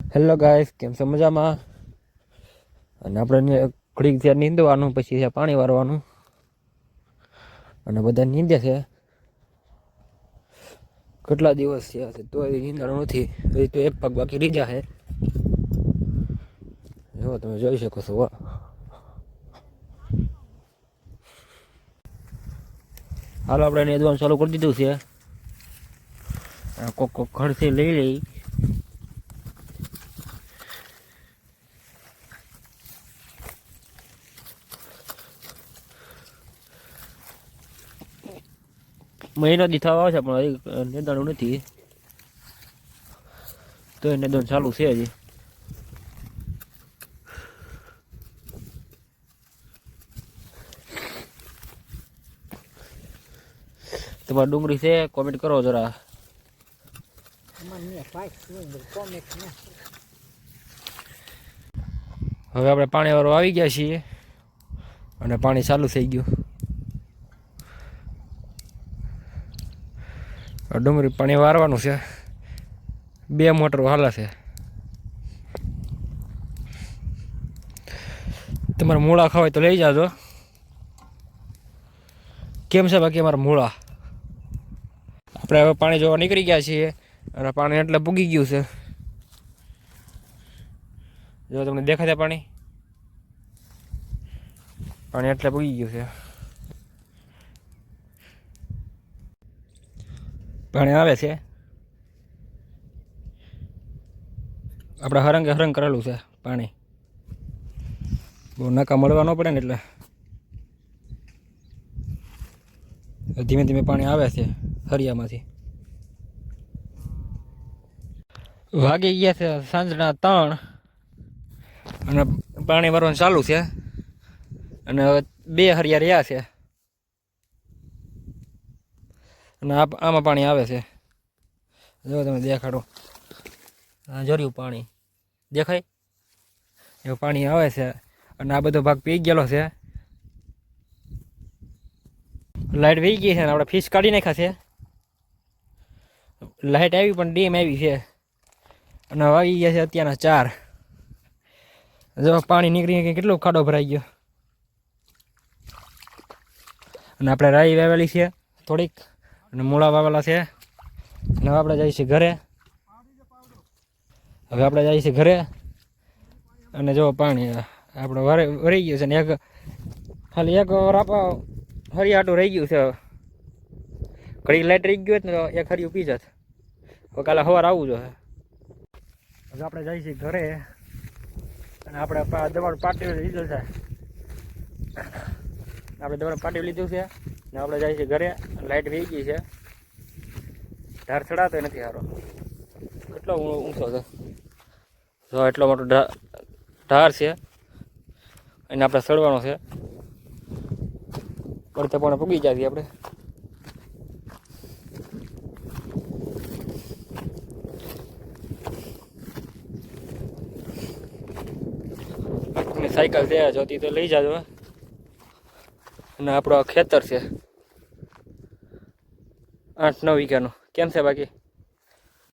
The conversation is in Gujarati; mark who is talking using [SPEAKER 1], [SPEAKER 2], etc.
[SPEAKER 1] હેલો ગાઈસ કેમ છો મજામાં? અને આપણે ઘડીક ત્યાં નીંદવાનું, પછી ત્યાં પાણી વારવાનું. અને બધા નીંદે છે. કેટલા દિવસ થયા છે તો નીંદણ નથી. હજી તો એક પગ બાકી રીજા છે. જો, તમે જોઈ શકો છો વાહ હાલો, આપણે નીંદવાનું ચાલુ કરી દીધું છે. કોક કોક ઘરથી લઈ લઈ. મહિનો દી થવા છે, પણ નિદાણું નથી. તો નિદાણ ચાલુ છે હજી. તમારી ડુંગળી છે કોમેન્ટ કરો જરા. હવે આપણે પાણી વાળો આવી ગયા છીએ, અને પાણી ચાલુ થઈ ગયું. ડુંગળી પાણી વારવાનું છે. બે મોટરો હાલા છે. તમારે મૂળા ખાવાય તો લઈ જાજો. કેમ છે બાકી અમારા મૂળા? આપણે હવે પાણી જોવા નીકળી ગયા છીએ અને પાણી એટલે પૂગી ગયું છે. જો તમને દેખાય પાણી? પાણી એટલે પૂગી ગયું છે. પાણી આવે છે? આપણે હરંગે હરંગ કરેલું છે પાણી. બહુ નાકા મળવા ન પડે ને એટલે. ધીમે ધીમે પાણી આવે છે હરિયામાંથી. વાગી ગયા છે સાંજના ત્રણ. અને પાણી ભરવાનું ચાલુ છે. અને બે હરિયા રહ્યા છે. અને આમાં પાણી આવે છે. જો તમે દેખાડો. આ જોર્યું પાણી. દેખાય? એવું પાણી આવે છે અને આ બધો ભાગ પી ગયેલો છે. લાઇટ વહી ગઈ છે ને આપણે ફિશ કાઢી નાખ્યા છે. લાઇટ આવી પણ ડીમ આવી છે. અને વાગી ગયા છે અત્યારના ચાર. જો પાણી નીકળી કેટલો ખાડો ભરાઈ ગયો. અને આપણે રાઈ વાવેલી છે થોડીક. અને મૂળા વાવેલા છે. અને હવે આપણે જઈએ છીએ ઘરે. હવે આપણે જઈએ છીએ ઘરે. અને જો પાણી, આપણે વરે, વરી ગયું છે ને એક, ખાલી એક રાપા હરિયાટું રહી ગયું છે. ઘડી લાઈટ રહી ગયું હોય ને એક હરિયું પી જત. હવે કાલે સવાર આવવું જોઈએ હવે આપણે જઈએ છીએ ઘરે. અને આપણે દવાડ પાટી લીધું છે. આપણે દવાડ પાટી લીધું છે. ને આપણે જઈએ છીએ ઘરે. લાઈટ વી ગઈ છે. ધાર ચડાતો નથી સારો કેટલો ઊંચો છે? જો, એટલો મોટો ઢા- ધાર છે. એને આપણે સડવાનો છે. પડતે પણ પૂગી જાય આપણે. સાયકલ છે જોતી તો લઈ જાજો અને આપણો ખેતર છે. આઠ નવ વીઘાનું. કેમ છે બાકી?